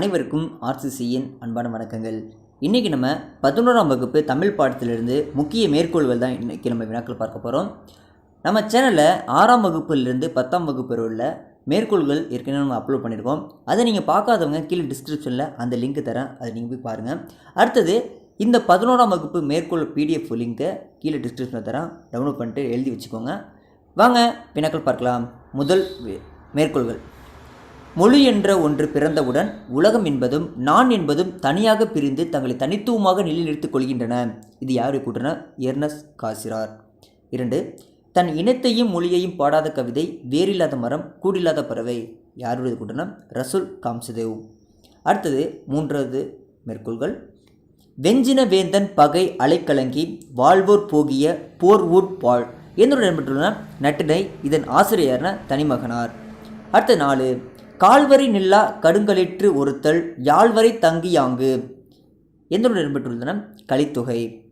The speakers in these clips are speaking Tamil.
அனைவருக்கும் ஆர்சிசியின் அன்பான வணக்கங்கள். இன்றைக்கி நம்ம பதினோராம் வகுப்பு தமிழ் பாடத்திலிருந்து முக்கிய மேற்கோள்கள் தான் இன்றைக்கி நம்ம வினாக்கள் பார்க்க போகிறோம் நம்ம சேனலில் ஆறாம் வகுப்புலேருந்து பத்தாம் வகுப்பு உள்ள மேற்கோள்கள் ஏற்கனவே நம்ம அப்லோட் பண்ணியிருக்கோம் அதை நீங்கள் பார்க்காதவங்க கீழே டிஸ்கிரிப்ஷனில் அந்த லிங்க் தரேன். அதை நீங்கள் போய் பாருங்கள் அடுத்தது இந்த பதினோராம் வகுப்பு மேற்கோள் பிடிஎஃப் லிங்க்கை கீழே டிஸ்கிரிப்ஷனில் தரேன். டவுன்லோட் பண்ணிட்டு எழுதி வச்சுக்கோங்க. வாங்க வினாக்கள் பார்க்கலாம். முதல் மேற்கோள்கள். மொழி என்ற ஒன்று பிறந்தவுடன் உலகம் என்பதும் நான் என்பதும் தனியாக பிரிந்து தங்களை தனித்துவமாக நிலைநிறுத்திக் கொள்கின்றன. இது யார் கூட்டின எர்னஸ் காசிரார். இரண்டு தன் இனத்தையும் மொழியையும் பாடாத கவிதை வேறில்லாத மரம் கூடில்லாத பறவை. யாருடைய கூட்டின ரசுல் காம்சதேவ். அடுத்தது மூன்றாவது மேற்கோள்கள். வெஞ்சின வேந்தன் பகை அலைக்கலங்கி வாழ்வோர் போகிய போர் பாழ் என்னுடன் இடம்பெற்றுள்ள நட்டினை இதன் ஆசிரியர்ன தனிமகனார். அடுத்த நாலு கால்வரி நில்லா கடுங்கலிற்று ஒருத்தல் யாழ்வரை தங்கியாங்கு. எந்தனுடன் இடம்பெற்றுள்ளன கலித்தொகை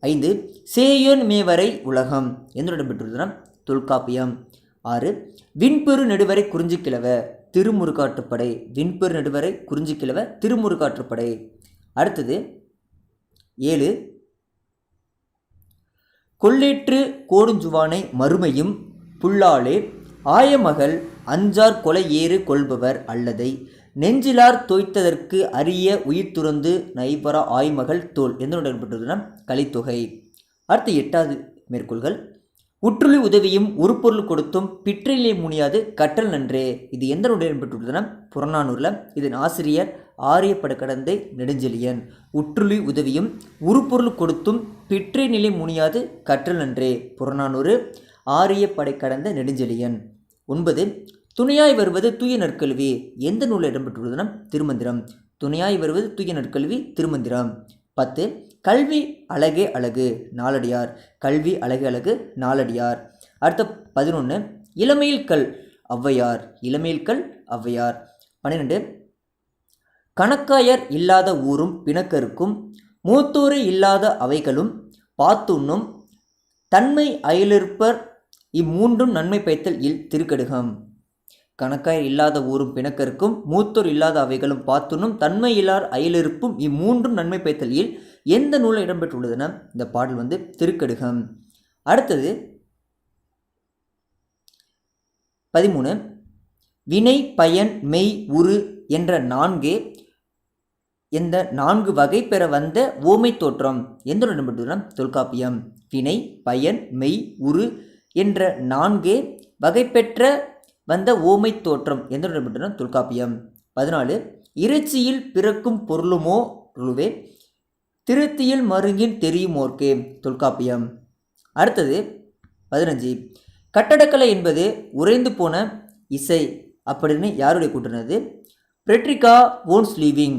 ஐந்து சேயோன் மேவரை உலகம். எந்தனுடன் இடம்பெற்றுள்ளன தொல்காப்பியம். ஆறு விண்பெரு நெடுவரை குறிஞ்சிக்கிழவ திருமுருகாற்றுப்படை. விண்பெரு நெடுவரை குறிஞ்சிக்கிழவ திருமுருகாற்றுப்படை. அடுத்தது ஏழு கொள்ளேற்று கோடுஞ்சுவானை மறுமையும் புல்லாலே ஆயமகள் அஞ்சார் கொலை ஏறு கொள்பவர் அல்லதை நெஞ்சிலார் தோய்த்ததற்கு அரிய உயிர் துறந்து நைபரா ஆய்மகள் தோல். எந்தனுடன் இடம்பெற்றுள்ளன கலித்தொகை. அடுத்து எட்டாவது மேற்கோள்கள். உற்றுளி உதவியும் உருப்பொருள் கொடுத்தும் பிற்றிலே முனியாது கற்றல் நன்றே. இது எந்தனுடன் இடம்பெற்றுள்ளன புறநானூரில். இதன் ஆசிரியர் ஆரியப்படக்கடந்தை நெடுஞ்செழியன். உற்றுளி உதவியும் உருப்பொருள் கொடுத்தும் பிற்றை நிலை முனியாது கற்றல் நன்றே. புறநானூறு. ஆரியப்படை கடந்த நெடுஞ்செழியன். ஒன்பது துணையாய் வருவது தூய நற்கல்வி. எந்த நூலில் இடம்பெற்றுள்ளதுனா திருமந்திரம். துணையாய் வருவது தூய நற்கல்வி திருமந்திரம். பத்து கல்வி அழகே அழகு நாலடியார் கல்வி அழகே அழகு நாலடியார் அடுத்த பதினொன்று இளமையில் கல் ஔவையார். இளமையில் கல் ஔவையார். பன்னிரெண்டு கணக்காயர் இல்லாத ஊரும் பிணக்கருக்கும் மூத்தோரே இல்லாத அவைகளும் பாத்துண்ணும் தன்மை அயலிருப்பர் இம்மூன்றும் நன்மை பயத்தல் இல் திருக்கடுகம். கணக்காயர் இல்லாத ஊரும் பிணக்கருக்கும் மூத்தோர் இல்லாத அவைகளும் பாத்துண்ணும் தன்மை இல்லார் அயலிருப்பும் இம்மூன்றும் நன்மை பயத்தல் இல் எந்த நூலில் இடம்பெற்றுள்ளதுன்னா இந்த பாடல் வந்து திருக்கடுகம். அடுத்தது பதிமூணு வினை பயன் மெய் உரு என்ற நான்கே இந்த நான்கு வகை பெற வந்த ஓமை தோற்றம். எந்த இடம்பெற்றுள்ள தொல்காப்பியம். வினை பயன் மெய் உரு என்ற நான்கே வகைப்பெற்ற வந்த ஓமை தோற்றம். எந்த இடம்பெற்றுள்ள தொல்காப்பியம். பதினாலு இறைச்சியில் பிறக்கும் பொருளுமோ ருவே திருத்தியில் மருங்கின் தெரியுமோர்க்கு தொல்காப்பியம். அடுத்தது பதினஞ்சு கட்டடக்கலை என்பது உறைந்து போன இசை அப்படின்னு யாருடைய கூட்டுனது பிரெட்ரிகா ஓன்ஸ் லீவிங்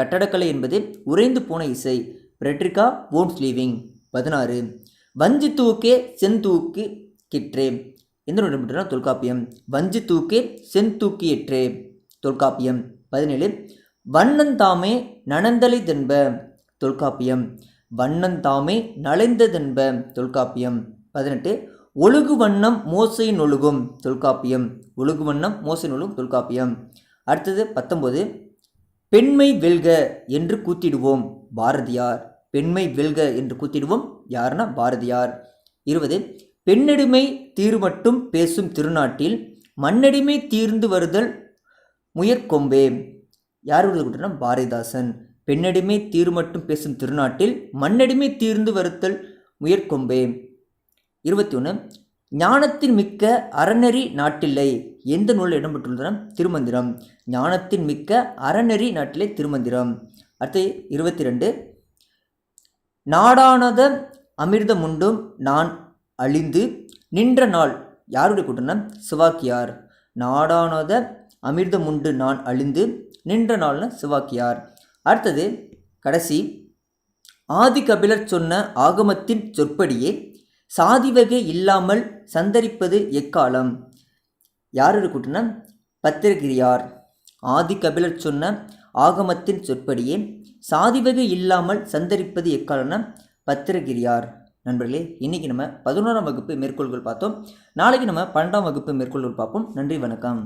கட்டடக்கலை என்பது உறைந்து போன இசை. பிரெட்ரிகா ஓன்ஸ் லீவிங் பதினாறு வஞ்சி தூக்கே செந்தூக்கு கிற்றே. எந்த இடம்பெற்றா தொல்காப்பியம். வஞ்சி தூக்கே செந்தூக்கியற்றே தொல்காப்பியம் பதினேழு. வண்ணந்தாமே நனந்தலை தென்ப. தொல்காப்பியம். வண்ணந்தாமே நலைந்ததென்ப தொல்காப்பியம் பதினெட்டு. ஒழுகு வண்ணம் மோசையின் ஒழுகும். தொல்காப்பியம். ஒழுகு வண்ணம் மோசையின் ஒழுகும். தொல்காப்பியம். அடுத்தது பத்தொம்போது பெண்மை வெல்க என்று கூத்திடுவோம் பாரதியார். பெண்மை வெல்க என்று கூத்திடுவோம் யாருன்னா பாரதியார். இருபது. பெண்ணடிமை தீர்மட்டும் பேசும் திருநாட்டில் மண்ணடிமை தீர்ந்து வருதல் முயற்கொம்பே. யார் கூட்டினா பாரதிதாசன். பெண்ணடிமை தீர்மட்டும் பேசும் திருநாட்டில் மண்ணடிமை தீர்ந்து வருத்தல் முயற்கொம்பே. இருபத்தி ஒன்று ஞானத்தின் மிக்க அறநெறி நாட்டில்லை. எந்த நூலில் இடம்பெற்றுள்ளதுனா? திருமந்திரம். ஞானத்தின் மிக்க அறநெறி நாட்டிலே திருமந்திரம். அடுத்து இருபத்தி ரெண்டு நாடானத அமிர்தமுண்டும் நான் அழிந்து நின்ற நாள் யாருடைய கூட்டம்னா சிவாக்கியார். நாடானத அமிர்தமுண்டு நான் அழிந்து நின்ற நாள்னா சிவாக்கியார். அடுத்தது கடைசி ஆதி கபிலர் சொன்ன ஆகமத்தின் சொற்படியே சாதி வகை இல்லாமல் சந்தரிப்பது எக்காலம்? யாரோட கூட்டினா பத்திரகிரியார். ஆதி கபிலர் சொன்ன ஆகமத்தின் சொற்படியே சாதி வகை இல்லாமல் சந்தரிப்பது எக்காலம்னா பத்திரகிரியார். நண்பர்களே இன்றைக்கி நம்ம பதினோராம் வகுப்பு மேற்கோள்கள் பார்த்தோம். நாளைக்கு நம்ம பன்னெண்டாம் வகுப்பு மேற்கோள்கள் பார்ப்போம். நன்றி வணக்கம்.